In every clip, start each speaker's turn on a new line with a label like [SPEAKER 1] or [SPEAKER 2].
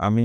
[SPEAKER 1] আমি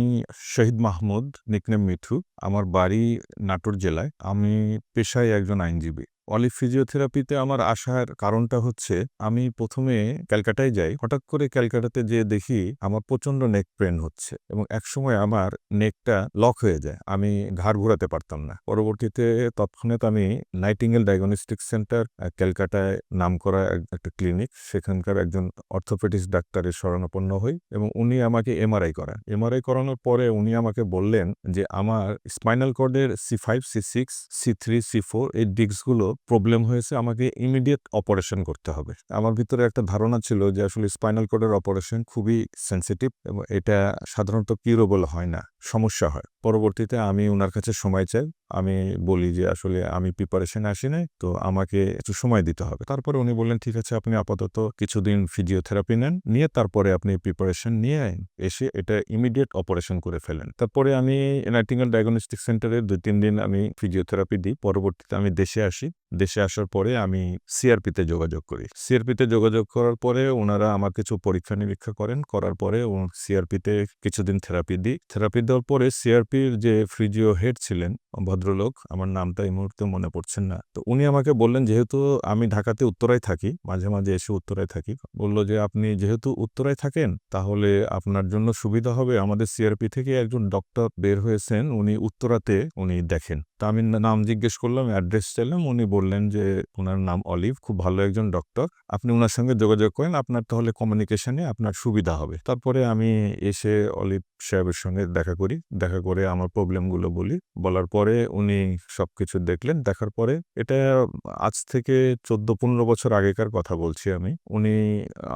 [SPEAKER 1] শহীদ মাহমুদ নিকনেম মিথু আমার বাড়ি নাটোর জেলায়। আমি পেশায় একজন আইনজীবী। অলিভ ফিজিওথেরাপিতে আমার আসার কারণটা হচ্ছে, আমি প্রথমে ক্যালকাটায় যাই। হঠাৎ করে ক্যালকাটাতে যে দেখি আমার প্রচণ্ড নেক পেন হচ্ছে এবং একসময় আমার নেকটা লক হয়ে যায়। আমি ঘাড় ঘোরাতে পারতাম না। পরবর্তীতে তৎক্ষণাৎ আমি নাইটিঙ্গেল ডায়াগনস্টিক সেন্টার ক্যালকাটায় নামকরা এক- একটা ক্লিনিক, সেখানকার একজন অর্থোপেডিক্স ডাক্তারের শরণাপন্ন হই এবং উনি আমাকে এমআরআই করান। এমআরআই করানোর পরে উনি আমাকে বললেন যে, আমার spinal কর্ডের C five, C six, C three, C four এই ডিস্কগুলো প্রবলেম হয়েছে, আমাকে ইমিডিয়েট অপারেশন করতে হবে। আমার ভিতরে একটা ধারণা ছিল যে আসলে স্পাইনাল কর্ডের অপারেশন খুবই সেন্সিটিভ এবং এটা সাধারণত কিউরেবল হয় না, সমস্যা হয়। পরবর্তীতে আমি ওনার কাছে সময় চাই আমি বলি যে, আসলে আমি প্রিপারেশন আসি নাই তো আমাকে একটু সময় দিতে হবে। তারপরে উনি বললেন, ঠিক আছে, আপনি আপাতত কিছুদিন ফিজিওথেরাপি নেন, নিয়ে তারপরে আপনি প্রিপারেশন নিয়ে এসে এটা ইমিডিয়েট অপারেশন করে ফেলেন। তারপরে আমি নাইটিঙ্গেল ডায়াগনস্টিক সেন্টারে দুই, তিন দিন আমি ফিজিওথেরাপি দিই। পরবর্তীতে আমি দেশে আসি। দেশে আসার পরে আমি সিআরপিতে যোগাযোগ করি। সিআরপিতে যোগাযোগ করার পরে ওনারা আমার কিছু পরীক্ষা নিরীক্ষা করেন। করার পরে সিআরপিতে কিছুদিন থেরাপি দিই। থেরাপি দেওয়ার পরে সিআরপির যে ফিজিও হেড ছিলেন ভদ্রলোক, আমার নামটা এই মুহূর্তে মনে পড়ছেন না। তো উনি আমাকে বললেন, যেহেতু আমি ঢাকাতে উত্তরায় থাকি, মাঝে মাঝে এসে উত্তরায় থাকি। বলল যে, আপনি যেহেতু উত্তরায় থাকেন, তাহলে আপনার জন্য সুবিধা হবে। আমাদের সিআরপি থেকে একজন ডক্টর বের হয়েছেন, উনি উত্তরাতে উনি দেখেন। তা আমি নাম জিজ্ঞেস করলাম অ্যাড্রেস চাইলাম, উনি বললেন যে ওনার নাম অলিভ, খুব ভালো একজন ডক্টর আপনি ওনার সঙ্গে যোগাযোগ করেন, আপনার তাহলে কমিউনিকেশনে আপনার সুবিধা হবে। তারপরে আমি এসে অলিভ সাহেবের সঙ্গে দেখা করি। দেখা করে আমার প্রবলেমগুলো বলি। বলার পরে উনি সবকিছু দেখলেন। দেখার পরে এটা আজ থেকে চোদ্দ পনেরো বছর আগেকার কথা বলছি আমি। উনি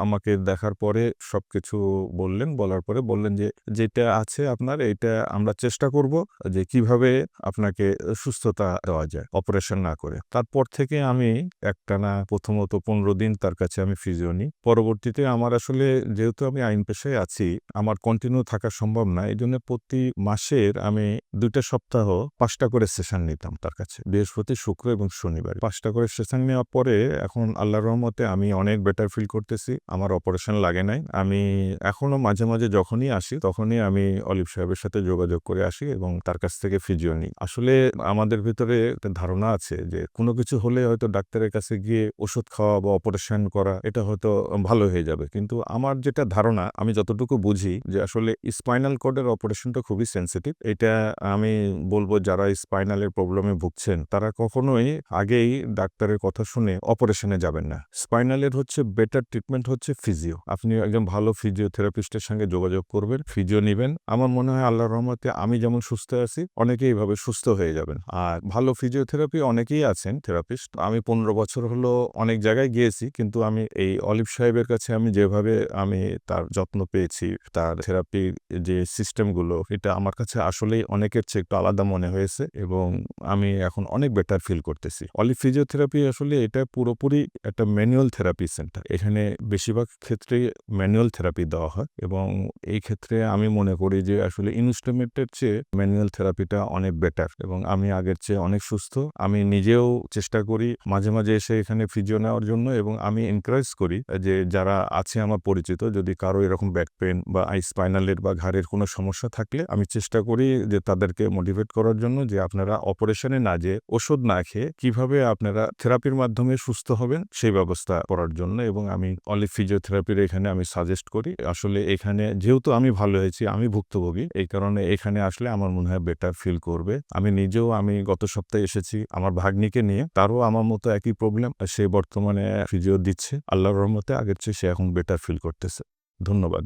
[SPEAKER 1] আমাকে দেখার পরে সবকিছু বললেন। বলার পরে বললেন যে, যেটা আছে আপনার এটা আমরা চেষ্টা করব যে কীভাবে আপনাকে সুস্থতা দেওয়া যায়, অপারেশন না করে। তারপর থেকে আমি একটানা প্রথমত পনেরো দিন তার কাছে আমি ফিজিও নিই। পরবর্তীতে আমার আসলে যেহেতু আমি আইন পেশায় আছি, আমার কন্টিনিউ থাকা সম্ভব না। এই জন্য প্রতি মাসের আমি দুইটা সপ্তাহ পাঁচটা করে সেশন নিতাম তার কাছে। বৃহস্পতি, শুক্র এবং শনিবার। পাঁচটা করে সেশন নেওয়ার পরে এখন আল্লাহ রহমতে আমি অনেক বেটার ফিল করতেছি। আমার অপারেশন লাগে নাই। আমি এখনও মাঝে মাঝে যখনই আসি, তখনই আমি অলিভ সাহেবের সাথে যোগাযোগ করে আসি এবং তার কাছ থেকে ফিজিও নিই। আসলে আমাদের ভিতরে একটা ধারণা আছে যে কোনো কিছু হলে হয়তো ডাক্তারের কাছে গিয়ে ওষুধ খাওয়া বা অপারেশন করা, এটা হয়তো ভালো হয়ে যাবে। কিন্তু আমার যেটা ধারণা, আমি যতটুকু বুঝি যে আসলে স্পাইনাল কর্ডের অপারেশনটা খুবই সেন্সিটিভ এটা আমি বলব যারা স্পাইনালের প্রবলেমে ভুগছেন, তারা কখনোই আগেই ডাক্তারের কথা শুনে অপারেশনে যাবেন না। স্পাইনালের হচ্ছে বেটার ট্রিটমেন্ট হচ্ছে ফিজিও আপনি একজন ভালো ফিজিওথেরাপিস্টের সঙ্গে যোগাযোগ করবেন ফিজিও নেবেন। আমার মনে হয় আল্লাহ রহমতে আমি যেমন সুস্থ আছি, অনেকেই এইভাবে সুস্থ হয়ে যাবেন। আর ভালো ফিজিওথেরাপি অনেকেই আছেন থেরাপিস্ট আমি পনেরো বছর হলো অনেক জায়গায় গিয়েছি, কিন্তু আমি এই অলিভ সাহেবের কাছে আমি যেভাবে আমি তার যত্ন পেয়েছি, তার থেরাপির যে সিস্টেমগুলো এটা আমার কাছে আসলেই অনেকের চেয়ে একটু আলাদা মনে হয়েছে। এবং আমি এখন অনেক বেটার ফিল করতেছি। অলি ফিজিওথেরাপি আসলে এটা পুরোপুরি একটা ম্যানুয়াল থেরাপি সেন্টার এখানে বেশিরভাগ ক্ষেত্রে ম্যানুয়াল থেরাপি দেওয়া হয় এবং এই ক্ষেত্রে আমি মনে করি যে আসলে ইনস্ট্রুমেন্টের চেয়ে ম্যানুয়াল থেরাপিটা অনেক বেটার এবং আমি আগের চেয়ে অনেক সুস্থ। আমি নিজেও চেষ্টা করি মাঝে মাঝে এসে এখানে ফিজিও নেওয়ার জন্য এবং আমি এনকারেজ করি যে যারা আছে আমার পরিচিত যদি কারও এরকম ব্যাক পেন বা স্পাইনালের বা ঘাড়ের কোনো সমস্যা থাকলে আমি চেষ্টা করি যে তাদেরকে মোটিভেট করার জন্য যে আপনারা অপারেশনে না যে ওষুধ না খেয়ে কীভাবে আপনারা থেরাপির মাধ্যমে সুস্থ হবেন, সেই ব্যবস্থা করার জন্য এবং আমি অলিভ ফিজিওথেরাপির এখানে আমি সাজেস্ট করি। আসলে এখানে যেহেতু আমি ভালো হয়েছি, আমি ভুক্তভোগী, এই কারণে এখানে আসলে আমার মনে হয় বেটার ফিল করবে। আমি নিজেও আমি গত সপ্তাহে এসেছি, আমার ভাগ্নিকে নিয়ে, তারও আমার মতো একই প্রবলেম সে বর্তমানে ফিজিও দিচ্ছে, আল্লাহর রহমতে আগের চেয়ে সে এখন বেটার ফিল করতেছে। ধন্যবাদ।